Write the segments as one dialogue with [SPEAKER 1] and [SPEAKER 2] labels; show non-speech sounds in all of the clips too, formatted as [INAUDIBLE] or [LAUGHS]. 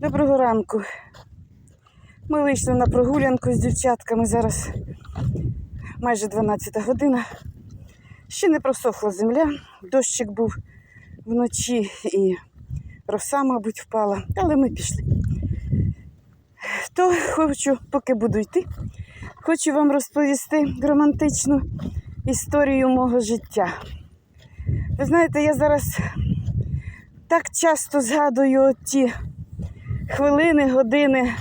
[SPEAKER 1] Доброго ранку. Ми вийшли на прогулянку з дівчатками. Зараз майже 12 година. Ще не просохла земля. Дощик був вночі і роса, мабуть, впала, але ми пішли. То хочу, поки буду йти, хочу вам розповісти романтичну історію мого життя. Ви знаєте, я зараз так часто згадую ті хвилини, години,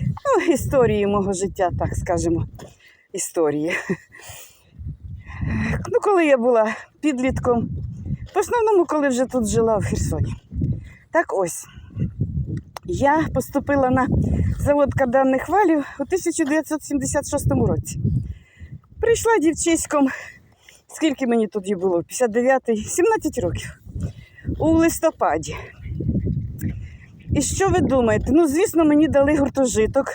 [SPEAKER 1] ну, історії мого життя, так скажемо, історії. Ну, коли я була підлітком, в основному, коли вже тут жила в Херсоні. Так ось, я поступила на завод карданних валів у 1976 році. Прийшла дівчиськом, скільки мені тоді було? 59-й, 17 років. У листопаді. І що ви думаєте? Ну, звісно, мені дали гуртожиток.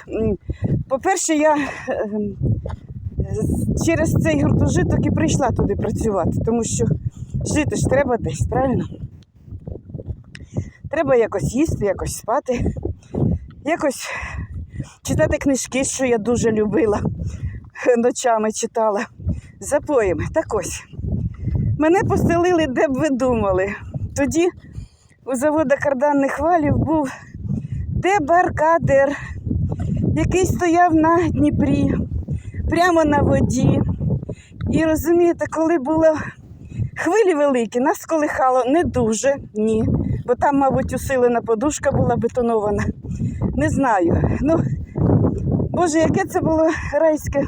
[SPEAKER 1] По-перше, я ем, через цей гуртожиток і прийшла туди працювати, тому що жити ж треба десь, правильно? Треба якось їсти, якось спати, якось читати книжки, що я дуже любила, [LAUGHS] ночами читала, запоями. Так ось. Мене поселили, де б ви думали. Тоді у завода карданних валів був дебаркадер, який стояв на Дніпрі, прямо на воді. І розумієте, коли було хвилі великі, нас колихало не дуже, ні. Бо там, мабуть, усилена подушка була бетонована. Не знаю. Ну, Боже, яке це було райське,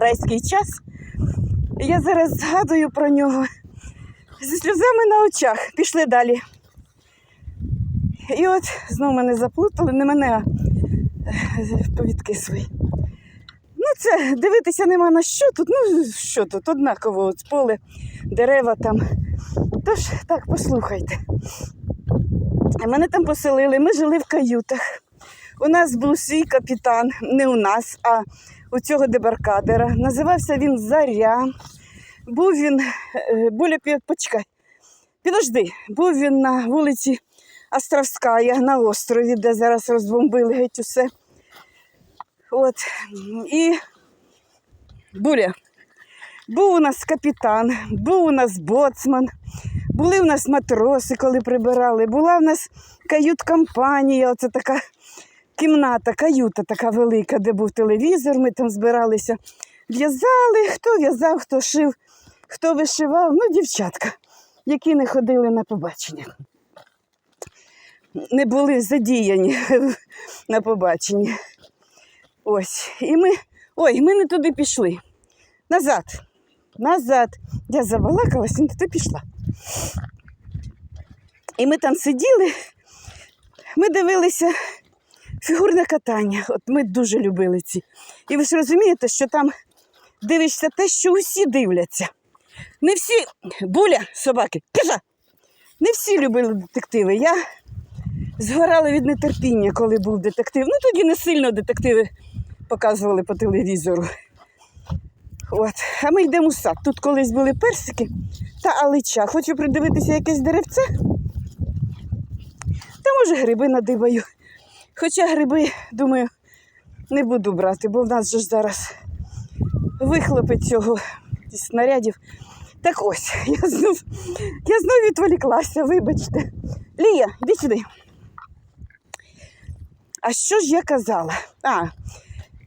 [SPEAKER 1] райський час. Я зараз згадую про нього зі сльозами на очах. Пішли далі. І от знову мене заплутали, не мене, а повідки свої. Ну, це дивитися нема на що тут. Ну, що тут, однаково, от поле, дерева там. Тож, так, послухайте. Мене там поселили, ми жили в каютах. У нас був свій капітан, не у нас, а у цього дебаркадера. Називався він Заря. Був він, е, Буля, почекай, підожди, був він на вулиці Островська, на острові, де зараз розбомбили геть усе. От. І Буля. Був у нас капітан, був у нас боцман, були у нас матроси, коли прибирали, була в нас кают-компанія, оце така кімната, каюта така велика, де був телевізор, ми там збиралися. В'язали, хто в'язав, хто шив, хто вишивав, ну, дівчатка, які не ходили на побачення. Не були задіяні [LAUGHS] на побаченні. Ось. І ми. Ой, ми не туди пішли. Назад. Назад. Я забалакалась не туди пішла. І ми там сиділи, ми дивилися фігурне катання. От ми дуже любили ці. І ви ж розумієте, що там дивишся те, що усі дивляться. Не всі, буля, собаки, піша! Не всі любили детективи. Я згорала від нетерпіння, коли був детектив. Ну тоді не сильно детективи показували по телевізору. От. А ми йдемо у сад. Тут колись були персики та алича. Хочу придивитися якесь деревце. Та може гриби надибаю. Хоча гриби, думаю, не буду брати, бо в нас же ж зараз вихлопить цього снарядів. Так ось, я знов, я знов відволіклася, вибачте. Лія, іди сюди. А що ж я казала? А,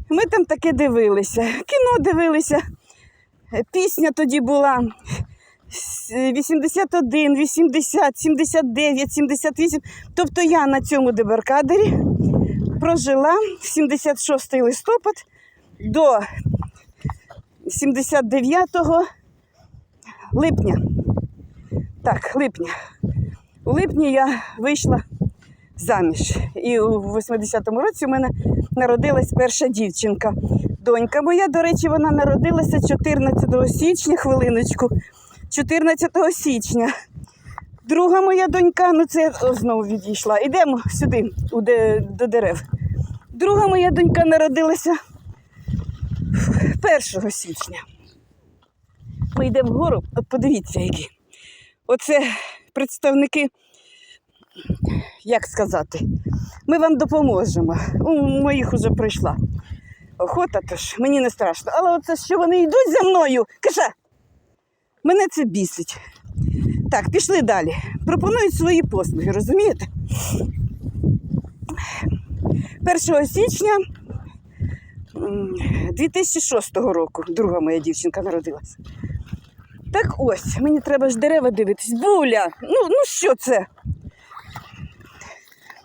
[SPEAKER 1] ми там таке дивилися, кіно дивилися. Пісня тоді була 81, 80, 79, 78. Тобто я на цьому дебаркадері прожила 76 листопад до 79 липня. Так, липня. У липні я вийшла заміж. І у 80-му році у мене народилась перша дівчинка. Донька моя, до речі, вона народилася 14 січня, хвилиночку. 14 січня. Друга моя донька, ну це о, знову відійшла. Ідемо сюди, у де, до дерев. Друга моя донька народилася 1 січня. Ми йдемо вгору, от подивіться, які. Оце представники, як сказати, Ми вам допоможемо. У моїх уже пройшла охота, тож мені не страшно. Але оце, що вони йдуть за мною, киша, мене це бісить. Так, пішли далі. Пропонують свої послуги, розумієте? 1 січня 2006 року друга моя дівчинка народилася. Так ось, мені треба ж дерева дивитись. Буля, ну, ну що це?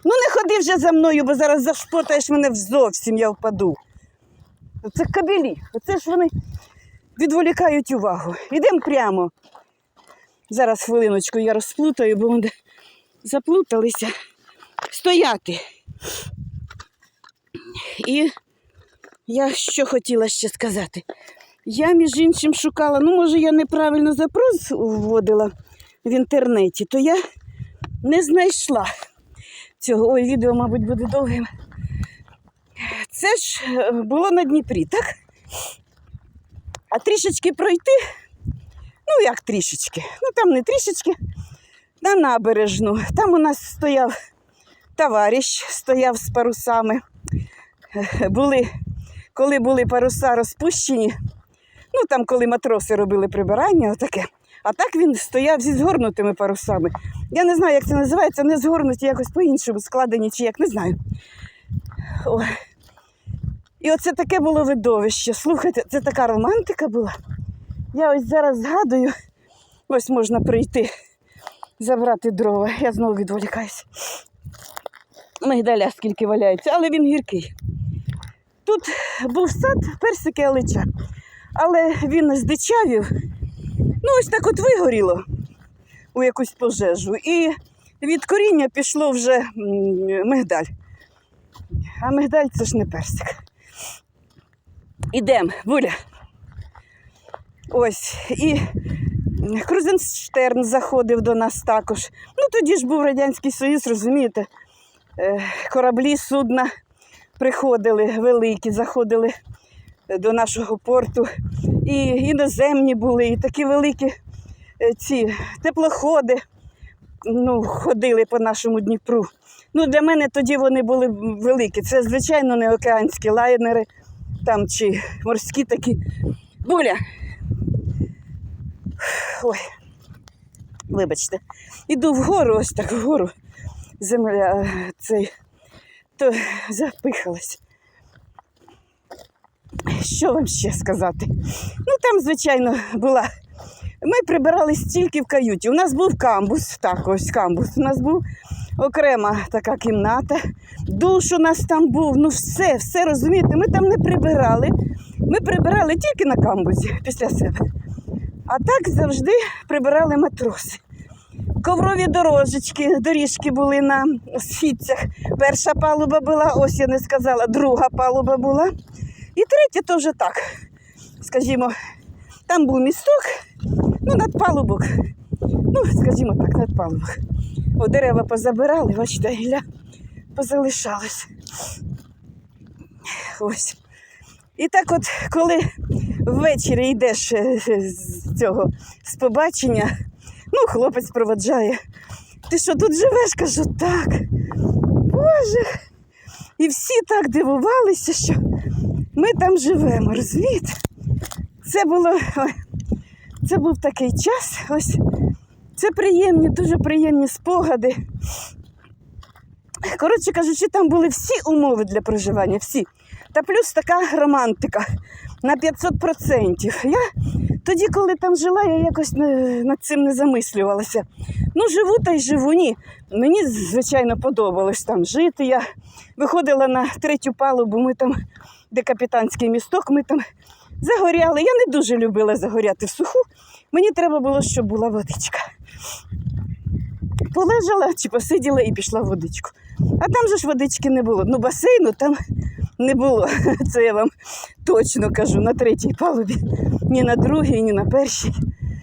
[SPEAKER 1] Ну не ходи вже за мною, бо зараз зашпотаєш мене зовсім, я впаду. Це кабелі. Оце ж вони відволікають увагу. Йдемо прямо. Зараз хвилиночку я розплутаю, бо вони заплуталися. Стояти. І я що хотіла ще сказати. Я, між іншим, шукала, ну, може, я неправильно запрос вводила в інтернеті, то я не знайшла цього. Ой, відео, мабуть, буде довгим. Це ж е, було на Дніпрі, так? А трішечки пройти, ну як трішечки, ну там не трішечки, на набережну. Там у нас стояв товариш, стояв з парусами. Е, Були, коли були паруса розпущені, ну там, коли матроси робили прибирання, отаке. А так він стояв зі згорнутими парусами. Я не знаю, як це називається, не згорнуті якось по-іншому складені чи як, не знаю. Ой. І оце таке було видовище. Слухайте, це така романтика була. Я ось зараз згадую, ось можна прийти, забрати дрова. Я знову відволікаюся. Мигдаля скільки валяється, але він гіркий. Тут був сад персики алича, але він здичавів. Ну, ось так от вигоріло у якусь пожежу. І від коріння пішло вже мигдаль. А мигдаль це ж не персик. Ідемо, Буля. Ось. І Крузенштерн заходив до нас також. Ну, тоді ж був Радянський Союз, розумієте, Е, кораблі, судна приходили великі, заходили до нашого порту. І іноземні були, і такі великі е, ці теплоходи ну, ходили по нашому Дніпру. Ну, для мене тоді вони були великі. Це, звичайно, не океанські лайнери там чи морські такі. Буля. Ой, вибачте, іду вгору, ось так вгору. Земля е, цей, то запихалась. Що вам ще сказати? Ну, там, звичайно, була. Ми прибирали стільки в каюті. У нас був камбус, так, ось камбус. У нас був окрема така кімната. Душ у нас там був. Ну, все, все розумієте, ми там не прибирали. Ми прибирали тільки на камбузі після себе. А так завжди прибирали матроси. Коврові дорожечки, доріжки були на східцях. Перша палуба була, ось я не сказала, друга палуба була. І третя то вже так. Скажімо, там був місток, ну, над палубок. Ну, скажімо так, над палубок. О, дерева позабирали, бачите, гілля позалишалось. Ось. І так от, коли ввечері йдеш е, з цього з побачення, ну, хлопець проводжає. Ти що тут живеш? Кажу, так. Боже. І всі так дивувалися, що ми там живемо, розумієте? Це було. Це був такий час. Ось це приємні, дуже приємні спогади. Коротше кажучи, там були всі умови для проживання, всі. Та плюс така романтика на 500%. Я тоді, коли там жила, я якось не- над цим не замислювалася. Ну, живу та й живу. Ні. Мені, звичайно, подобалось там жити. Я виходила на третю палубу, ми там, де капітанський місток, ми там загоряли. Я не дуже любила загоряти в суху. Мені треба було, щоб була водичка. Полежала чи посиділа і пішла в водичку. А там же ж водички не було. Ну, басейну там не було. [LAUGHS] Це я вам точно кажу на третій палубі. Ні на другій, ні на першій.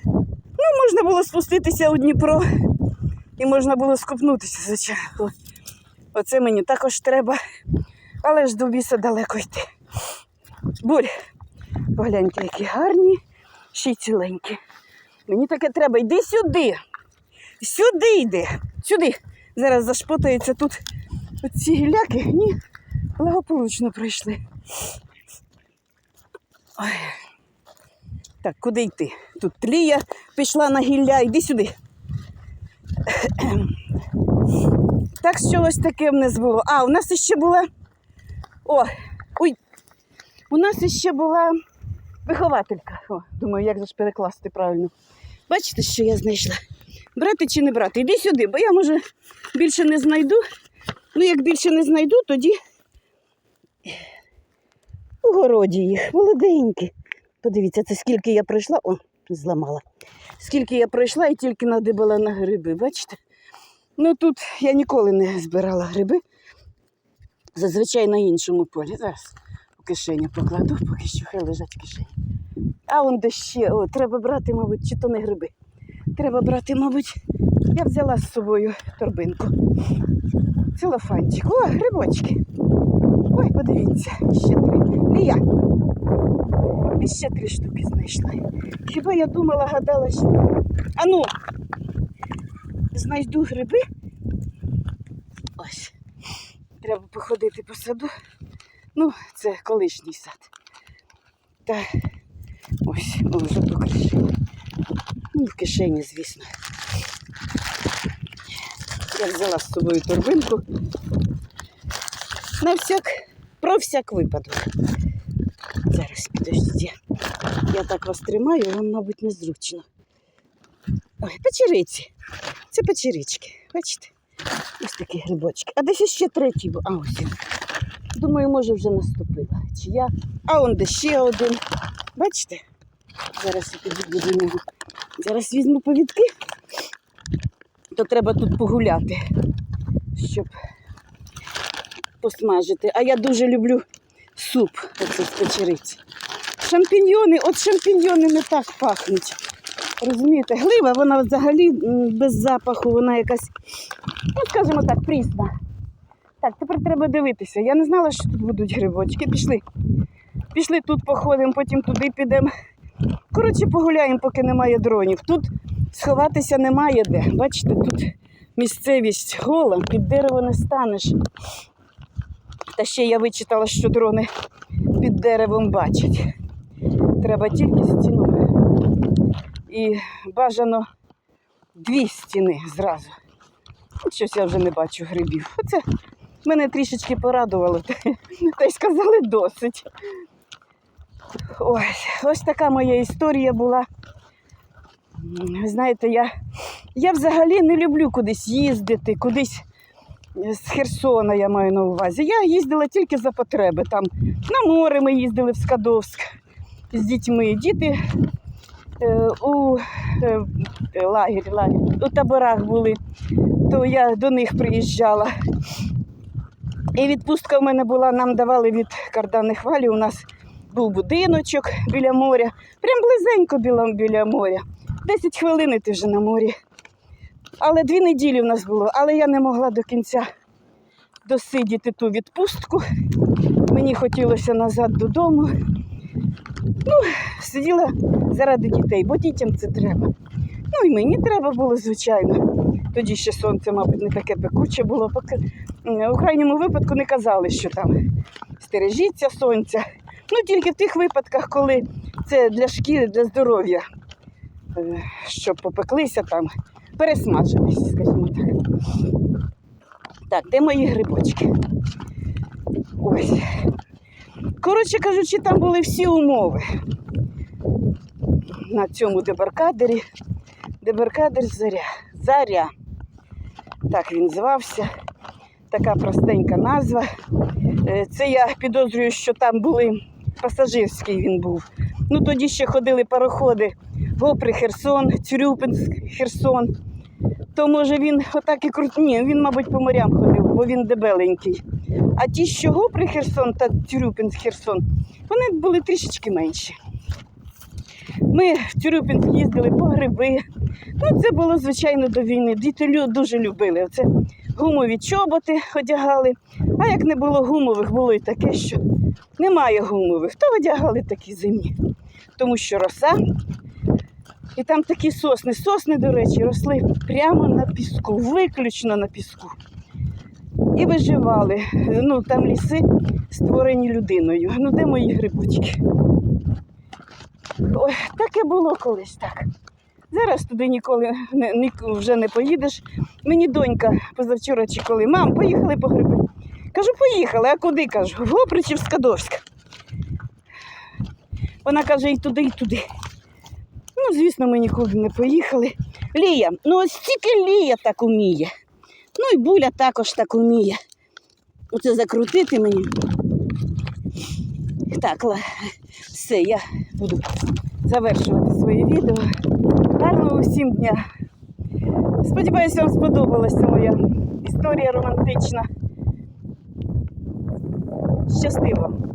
[SPEAKER 1] Ну, можна було спуститися у Дніпро і можна було скупнутися, звичайно. Оце мені також треба. Але ж до біса далеко йти. Буль, погляньте, які гарні, ще й ціленькі. Мені таке треба. Йди сюди. Сюди йди. Сюди. Зараз зашпотається тут Оці гілляки ні, благополучно пройшли. Ой. Так, куди йти? Тут тлія пішла на гілля, іди сюди. Так, що ось таке в нас було. А, у нас іще була. О, у нас іще була вихователька. О, думаю, як же ж перекласти правильно. Бачите, що я знайшла? Брати чи не брати? Іди сюди, бо я, може, більше не знайду. Ну, як більше не знайду, тоді у городі їх, молоденькі. Подивіться, це скільки я пройшла. О, зламала. Скільки я пройшла і тільки надибала на гриби, бачите? Ну тут я ніколи не збирала гриби. Зазвичай на іншому полі. Зараз у кишеню покладу, поки що хай лежать в кишені. А он де ще, о, треба брати, мабуть, чи то не гриби. Треба брати, мабуть, я взяла з собою торбинку. Целофанчик. О, грибочки. Ой, подивіться, ще три. Лія. І ще три штуки знайшла. Хіба я думала, гадала, що. Ану, знайду гриби. Ось. Треба походити по саду. Ну, це колишній сад. Та ось, о, вже покришили. Ну, в кишені, звісно. Я взяла з собою торбинку. На всяк, про всяк випадок. Зараз підождіть. Я так вас тримаю, вам, мабуть, незручно. Ой, печериці. Це печерички. Бачите? Ось такі грибочки. А десь ще третій був. А ось він. Думаю, може вже наступила. Чи я. А он де ще один. Бачите? Зараз я підійду до нього. Зараз візьму повідки. То треба тут погуляти, щоб посмажити. А я дуже люблю суп оце з печериці. Шампіньйони, от шампіньйони не так пахнуть. Розумієте, глива, вона взагалі без запаху, вона якась, ну скажімо так, прісна. Так, тепер треба дивитися. Я не знала, що тут будуть грибочки. Пішли. Пішли тут походимо, потім туди підемо. Коротше, погуляємо, поки немає дронів. Тут сховатися немає де. Бачите, тут місцевість гола, під дерево не станеш. Та ще я вичитала, що дрони під деревом бачать. Треба тільки стіну. І бажано дві стіни зразу. Щось я вже не бачу грибів. Оце мене трішечки порадувало, [LAUGHS] та й сказали досить. Ось, ось така моя історія була. Знаєте, я, я взагалі не люблю кудись їздити, кудись з Херсона я маю на увазі. Я їздила тільки за потреби. Там на море ми їздили в Скадовськ з дітьми. Діти е, у е, лагері, лагері, у таборах були, то я до них приїжджала. І відпустка в мене була, нам давали від карданих валі. У нас був будиночок біля моря, прям близенько біля, біля моря. Десять хвилин і ти вже на морі. Але дві неділі в нас було, але я не могла до кінця досидіти ту відпустку. Мені хотілося назад додому. Ну, сиділа заради дітей, бо дітям це треба. Ну і мені треба було, звичайно. Тоді ще сонце, мабуть, не таке пекуче було. У крайньому випадку не казали, що там стережіться сонця. Ну тільки в тих випадках, коли це для шкіри, для здоров'я, Е, щоб попеклися там, пересмажились, скажімо так. Так, де мої грибочки? Ось. Коротше кажучи, там були всі умови на цьому дебаркадері. Дебаркадер заря. Заря. Так він звався. Така простенька назва. Е, Це я підозрюю, що там були пасажирський він був. Ну тоді ще ходили пароходи Гопри Херсон, Цюрюпинськ Херсон. То може він отак і крут... Він, мабуть, по морям ходив, бо він дебеленький. А ті, що Гопри Херсон та Цюрюпинськ Херсон, вони були трішечки менші. Ми в Цюрюпинськ їздили по гриби. Ну, це було, звичайно, до війни. Діти дуже любили. Оце гумові чоботи одягали. А як не було гумових, було і таке, що немає гумових, то одягали такі зимні. Тому що роса. І там такі сосни. Сосни, до речі, росли прямо на піску, виключно на піску. і виживали. Ну, там ліси створені людиною. Ну, де мої грибочки? Ой, таке було колись так. Зараз туди ніколи не, ні- вже не поїдеш. Мені донька позавчора чи коли, мам, поїхали по гриби. Кажу, поїхали, а куди кажу? В Гопричів Скадовськ. Вона каже, і туди, і туди. Ну, звісно, ми нікуди не поїхали. Лія, ну ось тільки Лія так уміє. Ну і Буля також так уміє. Оце закрутити мені. Так, все, я буду завершувати своє відео. Гарного усім дня. Сподіваюся, вам сподобалася моя історія романтична. Щасти вам!